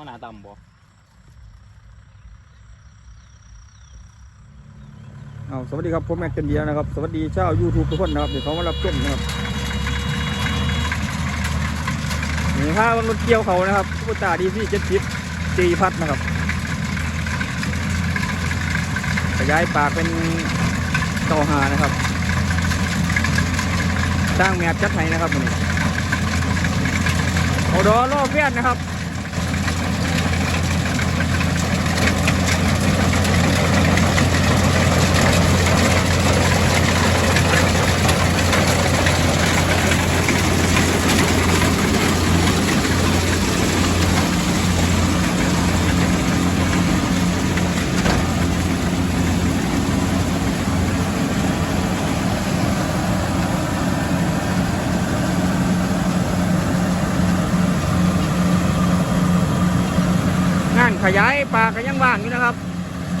ข้อหนาต่ำบ่เอาสวัสดีครับผมแม็กเทนเบียนะครับ สวัสดีชาวยูทูบทุกคนนะครับ เดี๋ยวเขามารับชมนะครับนี่ค่ารถเกี่ยวเขานะครับผู้ตาดีซี่เจ็ดสิบจีพัดนะครับขยายปากเป็นเต่าหานะครับ สร้างแมบจัดไห้นะครับวันนี้โอดอล่อเวียนนะครับ ยายปากก็ยังว่างอยู่นะครับ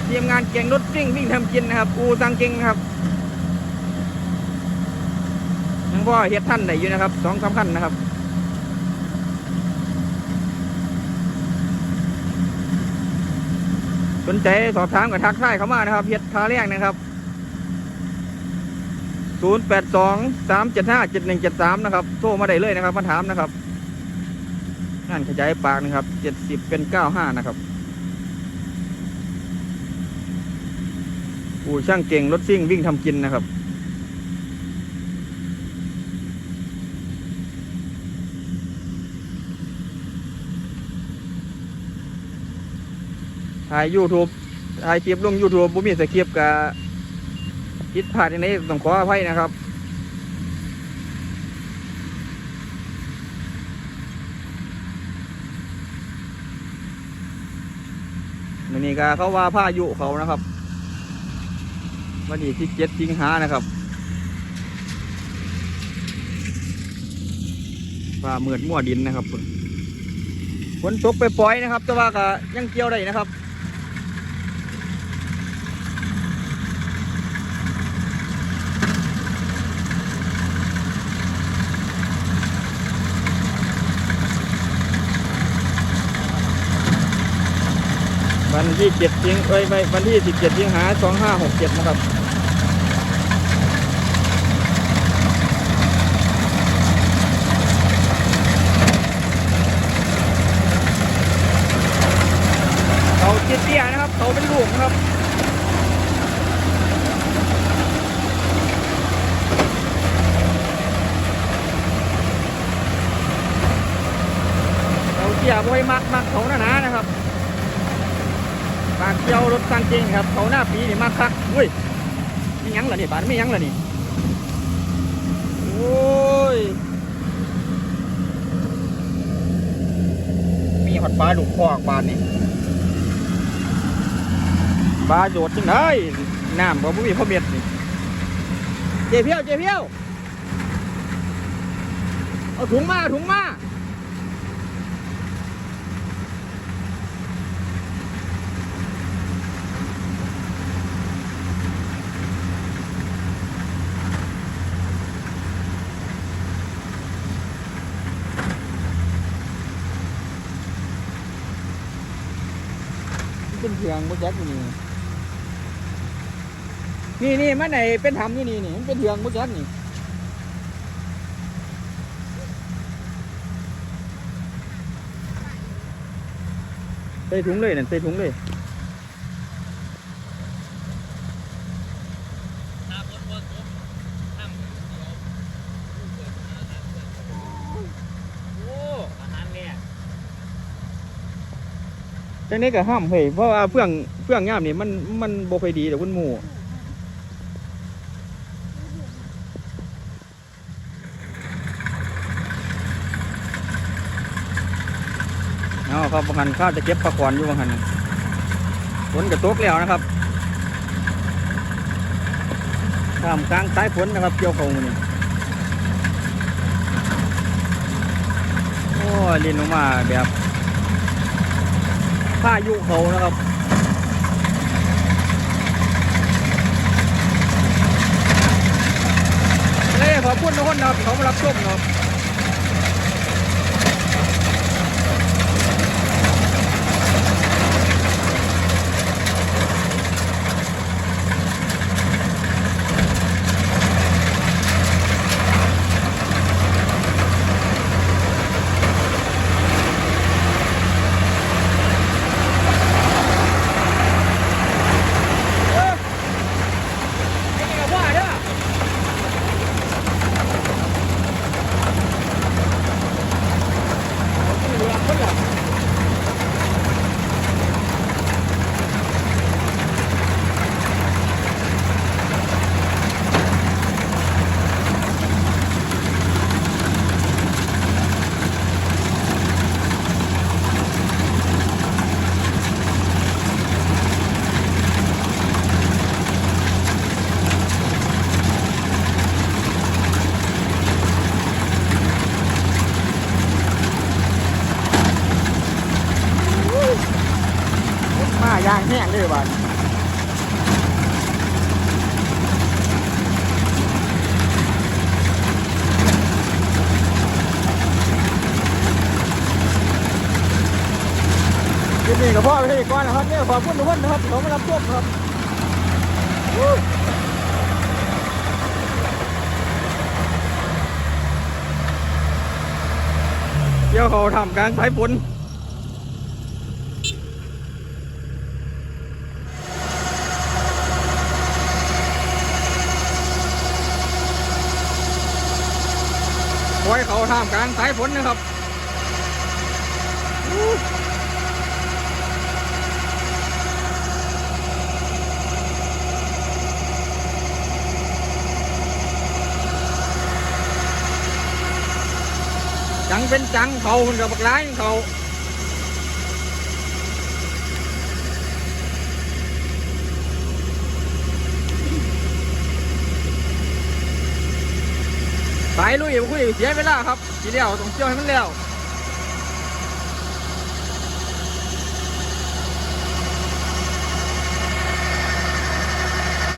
ทียมงานเก่งรถซิ่งวิ่งทำกินนะครับ อูตังเก่งนะครับยังพ่อเฮ็ดท่านไหนอยู่นะครับสองสามขั้นนะครับสนใจสอบถามกับทักทายเข้ามานะครับเฮ็ดคาแรกนะครับ 0 8 2 3 7 5 7 1 7 3 นะครับ โทรมาได้เลยนะครับ มาถามนะครับงานขยายปากนะครับ 70 เป็น 95 นะครับ อู่ช่างเก่งรถซิ่งวิ่งทำกินนะครับ ถ่าย YouTube ถ่ายคลิปลง YouTube บุมีสคริปกับคิดพลาดในนี้ต้องขออภัยนะครับวันนี้ก็เขาว่าพายุเขานะครับ วันนี้ที่เจ็ดสิงหานะครับฟ้าเหมือดมั่วดินนะครับฝนฝนตกไปปล่อยนะครับ แต่ว่าก็ยังเกี่ยวได้นะครับวันที่เจ็ดสิงเอ้ยไม่วันที่สิบเจ็ดสิงหาสองห้าหกเจ็ดนะครับ เขาเตี้ยนะครับเขาเป็นลูกนะครับเขาเตี้ยบ่อยมักมักเขาหนาๆนะครับปากเกี่ยวรถคันจริงครับเขาหน้าปีนี่มาคักอุ้ยมียังเล่ะนี่บาดไม่ยังเล่ะนี่โอ้ยมีหอดปลาดุกคอกบานนี่ ปลาโดดจังเลยน้ำบ่มีพ่อเม็ดนี่เจ๊เพียวเจ๊เพียวเอาถุงมาถุงมาเป็นเพียงมุจักอยู่นี่ นี่นี่มันไหนเป็นทำอยู่นี่นี่มันเป็นเพียงมุจักนี่ใส่ถุงเลยนั่นใส่ถุงเลยถ้าฝนบ่ตกน้ำเดียวโอ้อาหารเนี่ยจังนี้ก็ห้ามเฮ้ยเพราะว่าเฟื่องเฟื่องย่ามนี่มันมันบ่ค่อยดีเดี๋ยวคุณหมู่เอา ครับบางหันข้าวจะเก็บปลาขวานอยู่บางหันฝนกระตกแล้วนะครับท่ามกลางสายฝนนะครับเกี่ยวเขานี่โอ้ยลินออกมาแบบพายุเขานะครับเลยขอบคุณทุกคนนะครับเขามารับชมนะครับ ยางแห้งเลยบ้านคลิปนี้กับพ่อไปที่ก่อนนะครับเนี่ยขอบคุณทุกคนนะครับเขามารับชมครับเดี๋ยวเขาทำการสายฝน ไว้เขาท่ามกลางสายฝนนะครับจังเป็นจังเขาคนกับบักร้ายเขา ไปลุยบ่คุยเสียเวลาครับทีเดียวต้องเที่ยวให้มันแล้ว